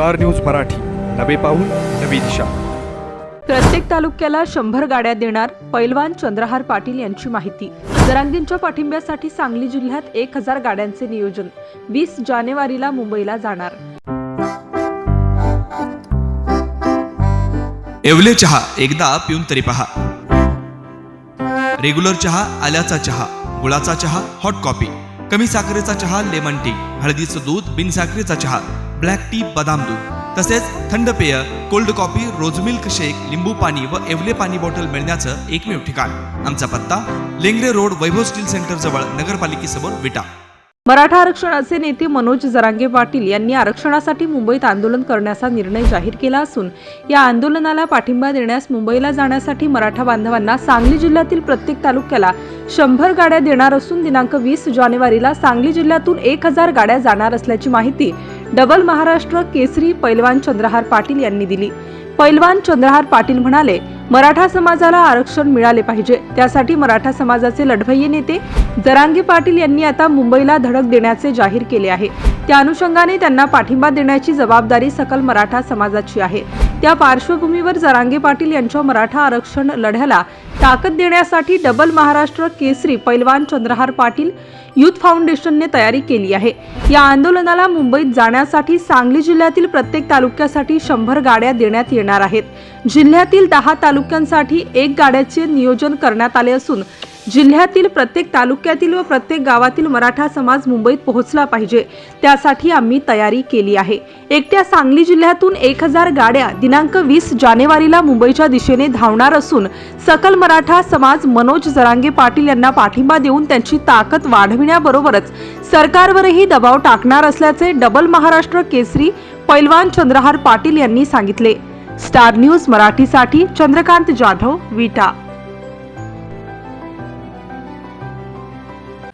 Star news Marathi. नवे पाऊल नवी दिशा. प्रत्येक तालुक्याला शंभर गाड्या देणार पैलवान चंद्रहार पाटील यांची माहिती. जरांगींच्या पाठिंब्यासाठी सांगली जिल्ह्यात एक हजार गाड्यांचे नियोजन. वीस जानेवारीला मुंबईला जाणार. येवले चहा एकदा पिऊन तरी पहा. रेग्युलर चहा आल्याचा चहा गुळाचा चहा हॉट कॉफी कमी साखरेचा चहा लेमन टी हळदीचं दूध बिन साखरेचा चहा. ब्लॅक टी बदाम दूध तसेच थंड पेय cold coffee rose milk shake लिंबू पाणी व एवले पाणी बॉटल मिळण्याचं एकमेव ठिकाण. आमचा पत्ता Lengare road Vaibhav steel centre जवळ नगरपालिकेसमोर विटा. मराठा आरक्षणाचे नेते मनोज जरांगे पाटील यांनी आरक्षणासाठी मुंबईत आंदोलन करण्याचा निर्णय जाहीर केला असून या आंदोलनाला पाठिंबा देण्यास मुंबईला जाण्यासाठी मराठा बांधवांना सांगली जिल्ह्यातील प्रत्येक तालुक्याला शंभर गाड्या देणार असून दिनांक वीस जानेवारीला सांगली जिल्ह्यातून एक हजार गाड्या जाणार असल्याची माहिती डबल महाराष्ट्र केसरी पैलवान चंद्रहार पाटील यांनी दिली. पैलवान चंद्रहार पाटील म्हणाले मराठा समाजाला आरक्षण मिळाले पाहिजे. त्यासाठी मराठा समाजाचे लढवय्ये नेते जरांगे पाटील यांनी आता मुंबईला धडक देण्याचे जाहीर केले आहे. त्या अनुषंगाने त्यांना पाठिंबा देण्याची जबाबदारी सकल मराठा समाजाची आहे. त्या पार्श्वभूमीवर जरांगे पाटील यांच्या मराठा आरक्षण लढ्याला ताकद देण्यासाठी डबल महाराष्ट्र केसरी पैलवान चंद्रहार पाटील युथ फाउंडेशनने तयारी केली आहे. या आंदोलनाला मुंबईत जाण्यासाठी सांगली जिल्ह्यातील प्रत्येक तालुक्यासाठी शंभर गाड्या देण्यात येणार आहेत. जिल्ह्यातील दहा तालुक्यांसाठी एक गाड्याचे नियोजन करण्यात आले असून जिल्ह्यातील प्रत्येक तालुक्यातील व प्रत्येक गावातील मराठा समाज मुंबईत पोहोचला पाहिजे. त्यासाठी आम्ही तयारी केली आहे. एकट्या सांगली जिल्ह्यातून एक हजार गाड्या दिनांक वीस जानेवारीला मुंबईच्या दिशेने धावणार असून सकल मराठा समाज मनोज जरांगे पाटील यांना पाठिंबा देऊन त्यांची ताकद वाढविण्याबरोबरच सरकारवरही दबाव टाकणार असल्याचे डबल महाराष्ट्र केसरी पैलवान चंद्रहार पाटील यांनी सांगितले. स्टार न्यूज मराठीसाठी चंद्रकांत जाधव विटा.